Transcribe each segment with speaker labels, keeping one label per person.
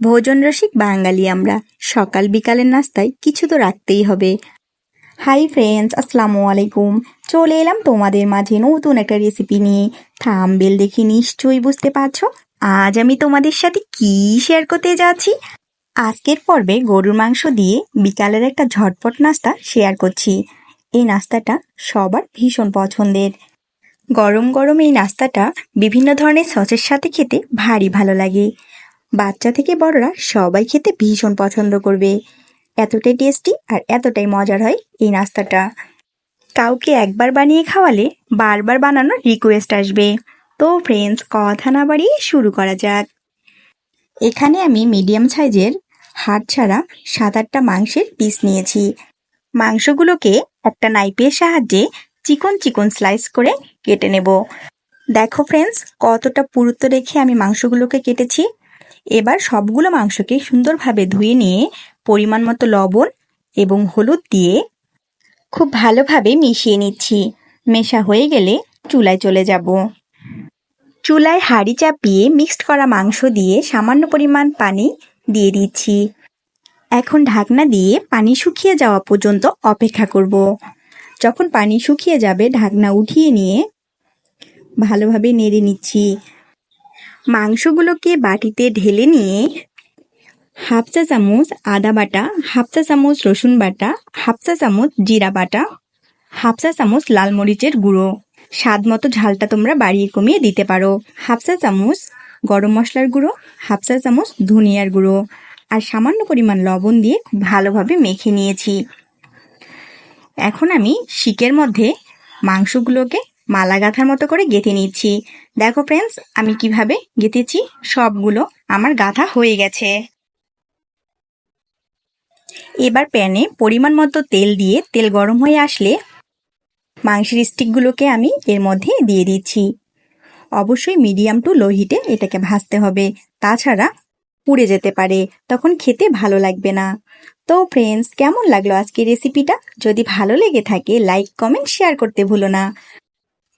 Speaker 1: ভোজন রসিক বাঙালি আমরা। সকাল বিকালের নাস্তায় কিছু তো রাখতেই হবে। হাই ফ্রেন্ডস, আসসালামু আলাইকুম। চলে এলাম তোমাদের মাঝে নতুন একটা রেসিপি নিয়ে। থামবেল দেখে নিশ্চয়ই বুঝতে পারছ। আজ আমি তোমাদের সাথে কি শেয়ার করতে যাচ্ছি? আজকের পর্বে গরুর মাংস দিয়ে বিকালের একটা ঝটপট নাস্তা শেয়ার করছি। এই নাস্তাটা সবার ভীষণ পছন্দের। গরম গরম এই নাস্তাটা বিভিন্ন ধরনের সসের সাথে খেতে ভারী ভালো লাগে। বাচ্চা থেকে বড়রা সবাই খেতে ভীষণ পছন্দ করবে। এতটাই টেস্টি আর এতটাই মজার হয় এই নাস্তাটা। কাউকে একবার বানিয়ে খাওয়ালে বারবার বানানোর রিকোয়েস্ট আসবে। তো ফ্রেন্ডস কথা না বাড়িয়ে শুরু করা যাক। এখানে আমি মিডিয়াম সাইজের হাড় ছাড়া সাত আটটা মাংসের পিস নিয়েছি। মাংসগুলোকে একটা নাইফের সাহায্যে চিকন চিকন স্লাইস করে কেটে নেব। দেখো ফ্রেন্ডস কতটা পুরুত্ব রেখে আমি মাংসগুলোকে কেটেছি। এবার সবগুলো মাংসকে সুন্দরভাবে ধুয়ে নিয়ে পরিমাণ মতো লবণ এবং হলুদ দিয়ে খুব ভালোভাবে মিশিয়ে নিচ্ছি। মেশা হয়ে গেলে চুলায় চলে যাব। চুলায় হাঁড়ি চাপিয়ে মিক্সড করা মাংস দিয়ে সামান্য পরিমাণ পানি দিয়ে দিচ্ছি। এখন ঢাকনা দিয়ে পানি শুকিয়ে যাওয়া পর্যন্ত অপেক্ষা করব। যখন পানি শুকিয়ে যাবে, ঢাকনা উঠিয়ে নিয়ে ভালোভাবে নেড়ে নিচ্ছি। মাংসগুলোকে বাটিতে ঢেলে নিয়ে হাফ চা চামচ আদা বাটা, হাফ চা চামচ রসুন বাটা, হাফ চা চামচ জিরা বাটা, হাফ চা চামচ লাল মরিচের গুঁড়ো। স্বাদ মতো ঝালটা তোমরা বাড়িয়ে কমিয়ে দিতে পারো। হাফ চা চামচ গরম মশলার গুঁড়ো, হাফ চা চামচ ধনিয়ার গুঁড়ো আর সামান্য পরিমাণ লবণ দিয়ে খুব ভালোভাবে মেখে নিয়েছি। এখন আমি শিকের মধ্যে মাংসগুলোকে মালা গাঁথার মতো করে গেঁথে নিচ্ছি। দেখো ফ্রেন্ডস আমি কীভাবে গেঁথেছি? সবগুলো আমার গাঁথা হয়ে গেছে। এবার প্যানে পরিমাণ মতো তেল দিয়ে তেল গরম হয়ে আসলে মাংসের স্টিকগুলোকে আমি এর মধ্যে দিয়ে দিচ্ছি। অবশ্যই মিডিয়াম টু লো হিটে এটাকে ভাজতে হবে। তাছাড়া পুড়ে যেতে পারে, তখন খেতে ভালো লাগবে না। তো ফ্রেন্ডস কেমন লাগল আজকের রেসিপিটা যদি ভালো লেগে থাকে লাইক কমেন্ট শেয়ার করতে ভুলো না।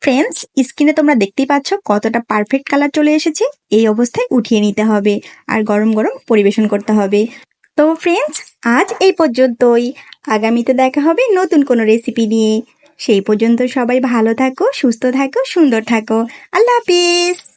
Speaker 1: ফ্রেন্ডস স্কিনে তোমরা দেখতেই পাচ্ছ কতটা পারফেক্ট কালার চলে এসেছে। এই অবস্থায় উঠিয়ে নিতে হবে আর গরম গরম পরিবেশন করতে হবে। তো ফ্রেন্ডস আজ এই পর্যন্তই। আগামীতে দেখা হবে নতুন কোনো রেসিপি নিয়ে। সেই পর্যন্ত সবাই ভালো থাকো, সুস্থ থাকো, সুন্দর থাকো। আল্লাহ হাফিজ।